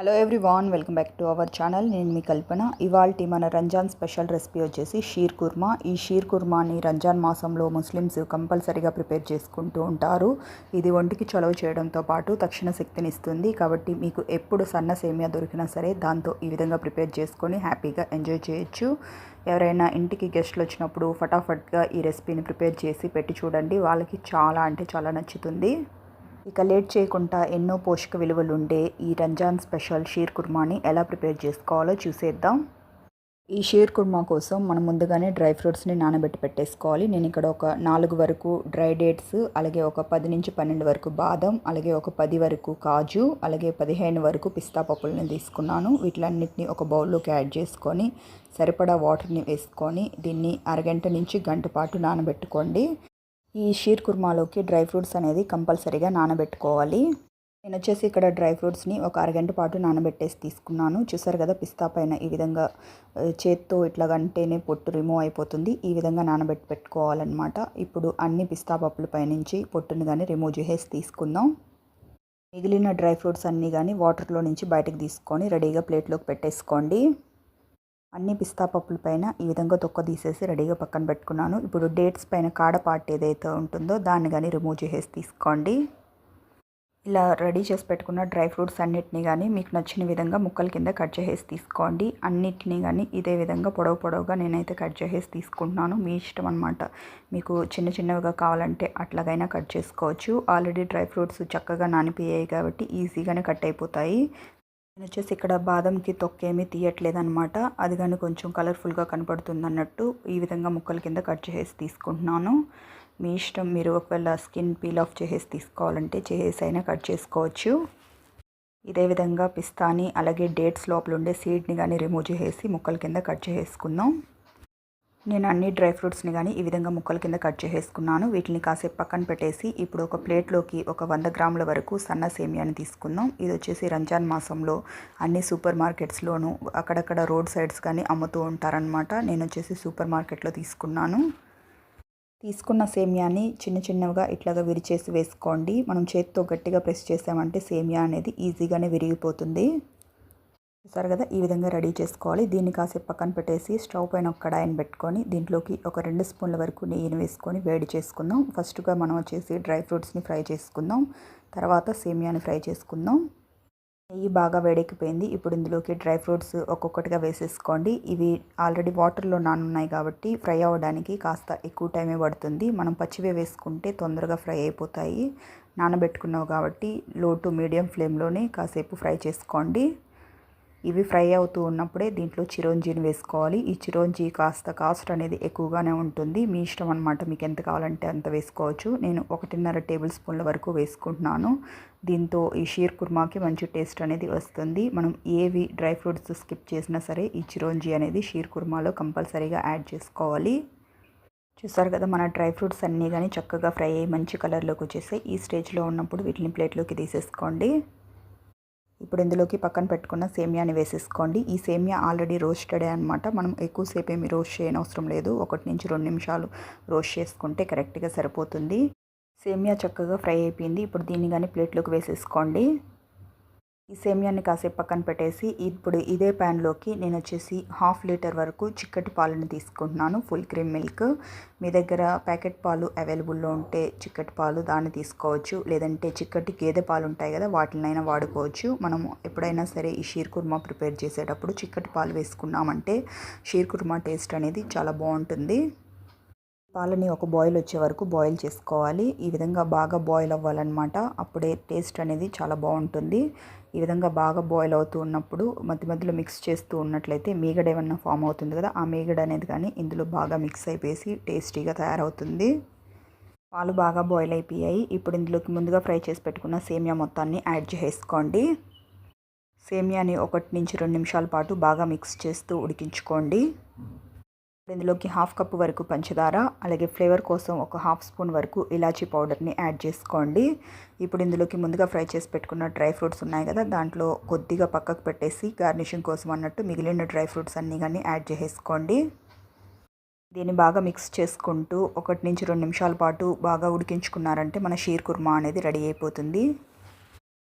Hello everyone welcome back to our channel నేను మీ కల్పన. ఇవాళ మన రంజాన్ స్పెషల్ రెసిపీ వచ్చేసి షీర్ కుర్మా. ఈ షీర్ కుర్మాని రంజాన్ మాసంలో ముస్లిమ్స్ కంపల్సరీగా ప్రిపేర్ చేసుకుంటూ ఉంటారు. ఇది ఒంటికి చొలవ చేయడంతో పాటు తక్షణ శక్తిని ఇస్తుంది కాబట్టి మీకు ఎప్పుడు సన్న సేమియా దొరికినా సరే దాంతో ఈ విధంగా ప్రిపేర్ చేసుకొని హ్యాపీగా ఎంజాయ్ చేయొచ్చు. ఎవరైనా ఇంటికి గెస్ట్లు వచ్చినప్పుడు ఫటాఫట్గా ఈ రెసిపీని ప్రిపేర్ చేసి పెట్టి చూడండి. వాళ్ళకి చాలా అంటే చాలా నచ్చుతుంది. ఇక లేట్ చేయకుండా ఎన్నో పోషక విలువలు ఉండే ఈ రంజాన్ స్పెషల్ షీర్ కుర్మాని ఎలా ప్రిపేర్ చేసుకోవాలో చూసేద్దాం. ఈ షీర్ కుర్మా కోసం మనం ముందుగానే డ్రై ఫ్రూట్స్ని నానబెట్టి పెట్టేసుకోవాలి. నేను ఇక్కడ ఒక నాలుగు వరకు డ్రై డేట్స్ అలాగే ఒక పది నుంచి పన్నెండు వరకు బాదం అలాగే ఒక పది వరకు కాజు అలాగే పదిహేను వరకు పిస్తా పప్పులను తీసుకున్నాను. వీటిలన్నిటిని ఒక బౌల్లోకి యాడ్ చేసుకొని సరిపడా వాటర్ని వేసుకొని దీన్ని అరగంట నుంచి గంట పాటు నానబెట్టుకోండి. ఈ షీర్ కుర్మాలోకి డ్రై ఫ్రూట్స్ అనేది కంపల్సరీగా నానబెట్టుకోవాలి. నేను వచ్చేసి ఇక్కడ డ్రై ఫ్రూట్స్ని ఒక అరగంట పాటు నానబెట్టేసి తీసుకున్నాను. చూసారు కదా పిస్తా పైన ఈ విధంగా చేత్తో ఇట్లా అంటేనే పొట్టు రిమూవ్ అయిపోతుంది. ఈ విధంగా నానబెట్టి పెట్టుకోవాలన్నమాట ఇప్పుడు అన్ని పిస్తా పప్పుల పైనుంచి పొట్టుని కానీ రిమూవ్ చేసేసి తీసుకుందాం. మిగిలిన డ్రై ఫ్రూట్స్ అన్నీ కానీ వాటర్లో నుంచి బయటకు తీసుకొని రెడీగా ప్లేట్లోకి పెట్టేసుకోండి. అన్ని పిస్తా పప్పుల పైన ఈ విధంగా తొక్క తీసేసి రెడీగా పక్కన పెట్టుకున్నాను. ఇప్పుడు డేట్స్ పైన కాడ పార్ట్ ఏదైతే ఉంటుందో దాన్ని కానీ రిమూవ్ చేసేసి తీసుకోండి. ఇలా రెడీ చేసి పెట్టుకున్న డ్రై ఫ్రూట్స్ అన్నిటిని కానీ మీకు నచ్చిన విధంగా ముక్కల కింద కట్ చేసేసి తీసుకోండి. అన్నిటినీ కానీ ఇదే విధంగా పొడవు పొడవుగా నేనైతే కట్ చేసేసి తీసుకుంటున్నాను. మీ ఇష్టం అనమాట మీకు చిన్న చిన్నవిగా కావాలంటే అట్లాగైనా కట్ చేసుకోవచ్చు. ఆల్రెడీ డ్రై ఫ్రూట్స్ చక్కగా నానిపోయాయి కాబట్టి ఈజీగానే కట్ అయిపోతాయి. నేను వచ్చేసి ఇక్కడ బాదంకి తొక్కేమీ తీయట్లేదనమాట అది కానీ కొంచెం కలర్ఫుల్గా కనపడుతుంది అన్నట్టు ఈ విధంగా ముక్కల కింద కట్ చేసి తీసుకుంటున్నాను. మీ ఇష్టం మీరు ఒకవేళ స్కిన్ పీల్ ఆఫ్ చేసేసి తీసుకోవాలంటే చేసేసి అయినా కట్ చేసుకోవచ్చు. ఇదే విధంగా పిస్తాని అలాగే డేట్స్ లోపల ఉండే సీడ్ని కానీ రిమూవ్ చేసేసి ముక్కల కింద కట్ చేసుకుందాం నేను అన్ని డ్రై ఫ్రూట్స్ని కానీ ఈ విధంగా ముక్కల కింద కట్ చేసేసుకున్నాను. వీటిని కాసేపు పక్కన పెట్టేసి ఇప్పుడు ఒక ప్లేట్లోకి ఒక వంద గ్రాముల వరకు సన్న సేమియాని తీసుకుందాం. ఇది వచ్చేసి రంజాన్ మాసంలో అన్ని సూపర్ మార్కెట్స్లోనూ అక్కడక్కడ రోడ్ సైడ్స్ కానీ అమ్ముతూ ఉంటారనమాట నేను వచ్చేసి సూపర్ మార్కెట్లో తీసుకున్నాను. తీసుకున్న సేమియాని చిన్న చిన్నగా ఇట్లాగా విరిచేసి వేసుకోండి. మనం చేతితో గట్టిగా ప్రెస్ చేసామంటే సేమియా అనేది ఈజీగానే విరిగిపోతుంది. చూసారు కదా? ఈ విధంగా రెడీ చేసుకోవాలి. దీన్ని కాసేపు పక్కన పెట్టేసి స్టవ్ పైన ఒక కడాయిని పెట్టుకొని దీంట్లోకి ఒక రెండు స్పూన్ల వరకు నెయ్యిని వేసుకొని వేడి చేసుకుందాం. ఫస్ట్గా మనం వచ్చేసి డ్రై ఫ్రూట్స్ని ఫ్రై చేసుకుందాం. తర్వాత సేమియాని ఫ్రై చేసుకుందాం. నెయ్యి బాగా వేడెక్కిపోయింది. ఇప్పుడు ఇందులోకి డ్రై ఫ్రూట్స్ ఒక్కొక్కటిగా వేసేసుకోండి. ఇవి ఆల్రెడీ వాటర్లో నానున్నాయి కాబట్టి ఫ్రై అవ్వడానికి కాస్త ఎక్కువ టైమే పడుతుంది. మనం పచ్చివే వేసుకుంటే తొందరగా ఫ్రై అయిపోతాయి. నానబెట్టుకున్నావు కాబట్టి లో టు మీడియం ఫ్లేమ్లోనే కాసేపు ఫ్రై చేసుకోండి. ఇవి ఫ్రై అవుతూ ఉన్నప్పుడే దీంట్లో చిరోంజీని వేసుకోవాలి. ఈ చిరోంజీ కాస్త కాస్ట్ అనేది ఎక్కువగానే ఉంటుంది. మీ ఇష్టం అనమాట మీకు ఎంత కావాలంటే అంత వేసుకోవచ్చు. నేను ఒకటిన్నర టేబుల్ స్పూన్ల వరకు వేసుకుంటున్నాను. దీంతో ఈ షీర్ కుర్మాకి మంచి టేస్ట్ అనేది వస్తుంది. మనం ఏవి డ్రై ఫ్రూట్స్ స్కిప్ చేసినా సరే ఈ చిరోంజీ అనేది షీర్ కుర్మాలో కంపల్సరీగా యాడ్ చేసుకోవాలి. చూసారు కదా మన డ్రై ఫ్రూట్స్ అన్నీ కానీ చక్కగా ఫ్రై అయ్యి మంచి కలర్లోకి వచ్చేసి ఈ స్టేజ్లో ఉన్నప్పుడు వీటిని ప్లేట్లోకి తీసేసుకోండి. ఇప్పుడు ఇందులోకి పక్కన పెట్టుకున్న సేమియాని వేసేసుకోండి. ఈ సేమియా ఆల్రెడీ రోస్టెడే అనమాట మనం ఎక్కువసేపు ఏమి రోస్ట్ చేయనవసరం లేదు. ఒకటి నుంచి రెండు నిమిషాలు రోస్ట్ చేసుకుంటే కరెక్ట్గా సరిపోతుంది. సేమియా చక్కగా ఫ్రై అయిపోయింది. ఇప్పుడు దీన్ని కానీ ప్లేట్లోకి వేసేసుకోండి. ఈ సేమియాన్ని కాసేపు పక్కన పెట్టేసి ఇప్పుడు ఇదే ప్యాన్లోకి నేను వచ్చేసి హాఫ్ లీటర్ వరకు చిక్కటి పాలను తీసుకుంటున్నాను. Full cream milk. మీ దగ్గర ప్యాకెట్ పాలు అవైలబుల్లో ఉంటే చిక్కటి పాలు దాన్ని తీసుకోవచ్చు. లేదంటే చిక్కటి గేదె పాలు ఉంటాయి కదా వాటినైనా వాడుకోవచ్చు. మనము ఎప్పుడైనా సరే ఈ షీర్ కుర్మా ప్రిపేర్ చేసేటప్పుడు చిక్కటి పాలు వేసుకున్నామంటే షీర్ కుర్మా టేస్ట్ అనేది చాలా బాగుంటుంది. పాలని ఒక బాయిల్ వచ్చే వరకు బాయిల్ చేసుకోవాలి. ఈ విధంగా బాగా బాయిల్ అవ్వాలన్నమాట. అప్పుడే టేస్ట్ అనేది చాలా బాగుంటుంది. ఈ విధంగా బాగా బాయిల్ అవుతూ ఉన్నప్పుడు మధ్య మధ్యలో మిక్స్ చేస్తూ ఉన్నట్లయితే మీగడ ఏమన్నా ఫామ్ అవుతుంది కదా ఆ మీగడ అనేది కానీ ఇందులో బాగా మిక్స్ అయిపోయి టేస్టీగా తయారవుతుంది. పాలు బాగా బాయిల్ అయిపోయాయి. ఇప్పుడు ఇందులోకి ముందుగా ఫ్రై చేసి పెట్టుకున్న సేమియా మొత్తాన్ని యాడ్ చేసుకోండి సేమియాని ఒకటి నుంచి రెండు నిమిషాల పాటు బాగా మిక్స్ చేస్తూ ఉడికించుకోండి. ఇందులోకి హాఫ్ కప్ వరకు పంచదార అలాగే ఫ్లేవర్ కోసం ఒక హాఫ్ స్పూన్ వరకు ఇలాచీ పౌడర్ని యాడ్ చేసుకోండి. ఇప్పుడు ఇందులోకి ముందుగా ఫ్రై చేసి పెట్టుకున్న డ్రై ఫ్రూట్స్ ఉన్నాయి కదా దాంట్లో కొద్దిగా పక్కకు పెట్టేసి గార్నిషింగ్ కోసం అన్నట్టు మిగిలిన డ్రై ఫ్రూట్స్ అన్నీ కానీ యాడ్ చేసేసుకోండి. దీన్ని బాగా మిక్స్ చేసుకుంటూ ఒకటి నుంచి రెండు నిమిషాల పాటు బాగా ఉడికించుకున్నారంటే మన షీర్ కుర్మా అనేది రెడీ అయిపోతుంది.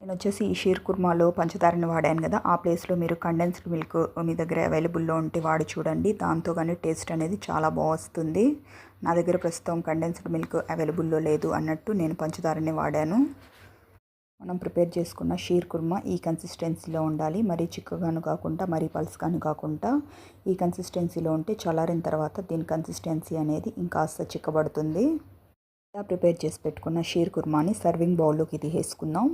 నేను వచ్చేసి ఈ షీర్ కుర్మాలో పంచదారని వాడాను కదా ఆ ప్లేస్లో మీరు కండెన్స్డ్ మిల్క్ మీ దగ్గర అవైలబుల్లో ఉంటే వాడి చూడండి. దాంతో కానీ టేస్ట్ అనేది చాలా బాగా వస్తుంది నా దగ్గర ప్రస్తుతం కండెన్స్డ్ మిల్క్ అవైలబుల్లో లేదు అన్నట్టు నేను పంచదారని వాడాను. మనం ప్రిపేర్ చేసుకున్న షీర్ కుర్మా ఈ కన్సిస్టెన్సీలో ఉండాలి. మరీ చిక్కగాను కాకుండా మరీ పల్స్గాను కాకుండా ఈ కన్సిస్టెన్సీలో ఉంటే చల్లారిన తర్వాత దీని కన్సిస్టెన్సీ అనేది ఇంకాస్త చిక్కబడుతుంది. ఇలా ప్రిపేర్ చేసి పెట్టుకున్న షీర్ కుర్మాని సర్వింగ్ బౌల్లోకి తీసేసుకుందాం.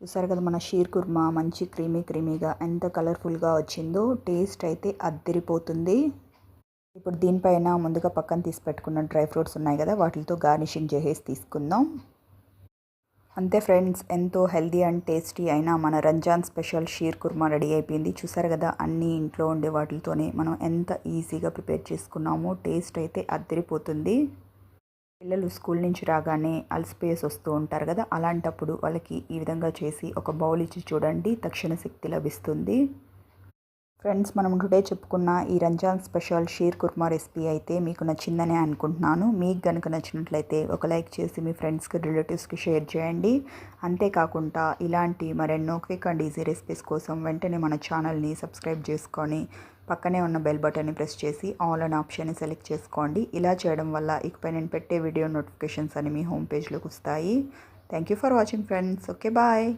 చూసారు కదా మన షీర్ కుర్మా మంచి క్రీమీ క్రీమీగా ఎంత కలర్ఫుల్గా వచ్చిందో టేస్ట్ అయితే అద్దరిపోతుంది. ఇప్పుడు దీనిపైన ముందుగా పక్కన తీసి పెట్టుకున్న డ్రై ఫ్రూట్స్ ఉన్నాయి కదా వాటితో గార్నిషింగ్ చేసేసి తీసుకుందాం. అంతే ఫ్రెండ్స్ ఎంతో హెల్దీ అండ్ టేస్టీ అయినా మన రంజాన్ స్పెషల్ షీర్ కుర్మా రెడీ అయిపోయింది. చూసారు కదా అన్నీ ఇంట్లో ఉండే వాటితోనే మనం ఎంత ఈజీగా ప్రిపేర్ చేసుకున్నామో టేస్ట్ అయితే అద్దరిపోతుంది. పిల్లలు స్కూల్ నుంచి రాగానే అలసిపోయేసి వస్తూ ఉంటారు కదా అలాంటప్పుడు వాళ్ళకి ఈ విధంగా చేసి ఒక బౌల్ ఇచ్చి చూడండి తక్షణ శక్తి లభిస్తుంది. ఫ్రెండ్స్ మనం టుడే చెప్పుకున్న ఈ రంజాన్ స్పెషల్ షీర్ కుర్మా రెసిపీ అయితే మీకు నచ్చిందనే అనుకుంటున్నాను. మీకు కనుక నచ్చినట్లయితే ఒక లైక్ చేసి మీ ఫ్రెండ్స్కి రిలేటివ్స్కి షేర్ చేయండి. అంతేకాకుండా ఇలాంటి మరెన్నో క్విక్ అండ్ ఈజీ రెసిపీస్ కోసం వెంటనే మన ఛానల్ని సబ్స్క్రైబ్ చేసుకొని పక్కనే ఉన్న బెల్ బటన్ని ప్రెస్ చేసి ఆల్ అన్ ఆప్షన్ని సెలెక్ట్ చేసుకోండి. ఇలా చేయడం వల్ల ఇకపై నేను పెట్టే వీడియో నోటిఫికేషన్స్ అని మీ హోమ్ పేజ్లోకి వస్తాయి. Thank you for watching friends okay bye